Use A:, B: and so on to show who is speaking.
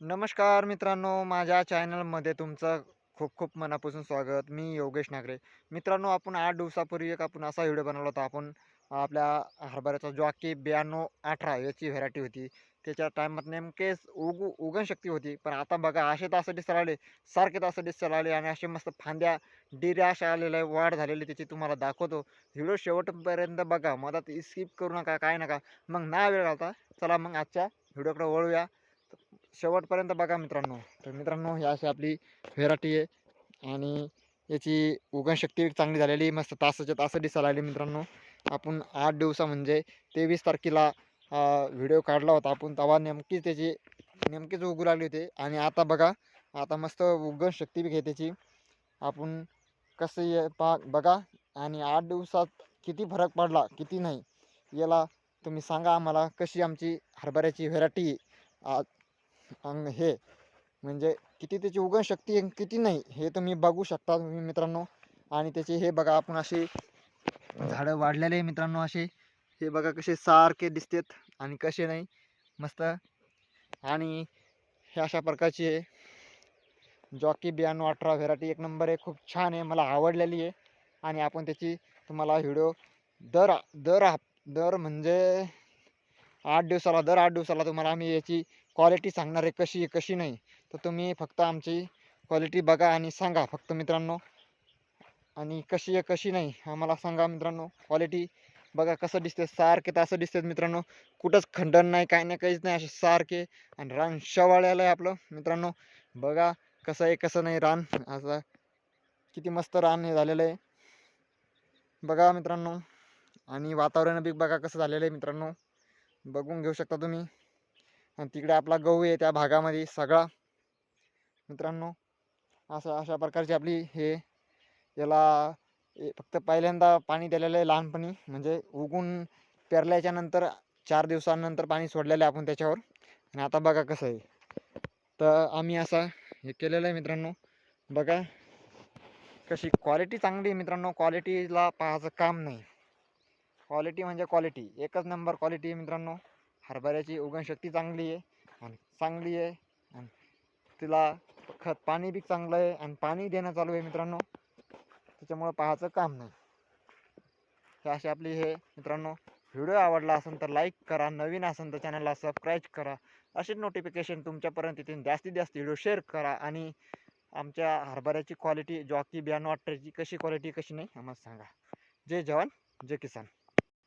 A: नमस्कार मित्रांनो माझ्या चॅनलमध्ये तुमचं खूप खूप मनापासून स्वागत. मी योगेश नागरे. मित्रांनो आपण आठ दिवसापूर्वी एक आपण असा व्हिडिओ बनवला होता. आपण आपल्या हरभऱ्याचा जॉकी ब्याण्णव अठरा याची व्हरायटी होती. त्याच्या टायमात नेमकेच उगू उगणशक्ती होती. पण आता बघा असे तास दिसायला आले सारखे तास दिसायला आले आणि असे मस्त फांद्या डिऱ्या अशा आलेल्या आहे, वाढ झालेली त्याची तुम्हाला दाखवतो. व्हिडिओ शेवटपर्यंत बघा. मधात स्किप करू नका काय नका. मग ना वेळ घालता चला मग आजच्या व्हिडिओकडे वळूया. शेवटपर्यंत बघा मित्रांनो. तर मित्रांनो ही अशी आपली व्हेरायटी आहे आणि याची उगणशक्ती चांगली झालेली मस्त तासाच्या तास दिसायला आली मित्रांनो. आपण आठ दिवसा म्हणजे तेवीस तारखेला व्हिडिओ काढला होता आपण. तेव्हा नेमकीच त्याची नेमकीच उगू लागली होते. आणि आता बघा आता मस्त उगणशक्ती बी घे त्याची. आपण कसं ये पा बघा. आणि आठ दिवसात किती फरक पडला किती नाही याला तुम्ही सांगा आम्हाला कशी आमची हरभऱ्याची व्हेरायटी अंग हे. म्हणजे किती त्याची उगण शक्ती किती नाही हे तुम्ही बघू शकता तुम्ही मित्रांनो. आणि त्याचे हे बघा आपण असे झाडं वाढलेले आहे मित्रांनो असे. हे बघा कसे सारखे दिसतात आणि कसे नाही. मस्त. आणि हे अशा प्रकारचे आहे. जॉकी बियाणो अठरा व्हेरायटी एक नंबर आहे. खूप छान आहे. मला आवडलेली आहे. आणि आपण त्याची तुम्हाला व्हिडिओ दर दर दर म्हणजे आठ दिवसाला दर आठ दिवसाला तुम्हाला आम्ही याची क्वालिटी सांगणार आहे कशी आहे कशी नाही. तर तुम्ही फक्त आमची क्वालिटी बघा आणि सांगा फक्त मित्रांनो. आणि कशी आहे कशी नाही आम्हाला सांगा मित्रांनो. क्वालिटी बघा कसं दिसते सारखे तर असं दिसतात मित्रांनो. कुठंच खंडन नाही काही नाही काहीच नाही असे सारखे. आणि रान शवाळ्याला आहे आपलं मित्रांनो. बघा कसं आहे कसं नाही रान. असं किती मस्त रान हे झालेलं आहे. बघा मित्रांनो. आणि वातावरण बी बघा कसं झालेलं आहे मित्रांनो. बघून घेऊ शकता तुम्ही. आणि तिकडे आपला गहू आहे त्या भागामध्ये सगळा. मित्रांनो असं अशा प्रकारची आपली हे याला ए- फक्त पहिल्यांदा पाणी दिलेलं आहे लहानपणी. म्हणजे उगून पेरल्याच्या नंतर चार दिवसानंतर पाणी सोडलेलं आहे आपण त्याच्यावर. आणि आता बघा कसं आहे. तर आम्ही असा हे केलेलं आहे मित्रांनो. बघा कशी क्वालिटी चांगली आहे मित्रांनो. क्वालिटीला पाहायचं काम नाही. क्वालिटी म्हणजे क्वालिटी एकच नंबर क्वालिटी आहे मित्रांनो. हरभऱ्याची उगणशक्ती चांगली आहे. आणि चांगली आहे. आणि तिला खत पाणी बी चांगलं आहे. आणि पाणी देणं चालू आहे मित्रांनो. त्याच्यामुळं पाहायचं काम नाही. तर अशी आपली हे मित्रांनो व्हिडिओ आवडला असेल तर लाईक करा. नवीन असेल तर चॅनलला सबस्क्राईब करा. असेच नोटिफिकेशन तुमच्यापर्यंत येतील. जास्तीत जास्त व्हिडिओ शेअर करा. आणि आमच्या हरभऱ्याची क्वालिटी जॉकी बियाणं वाटरची कशी क्वालिटी कशी नाही आम्हाला सांगा. जय जवान जय किसान.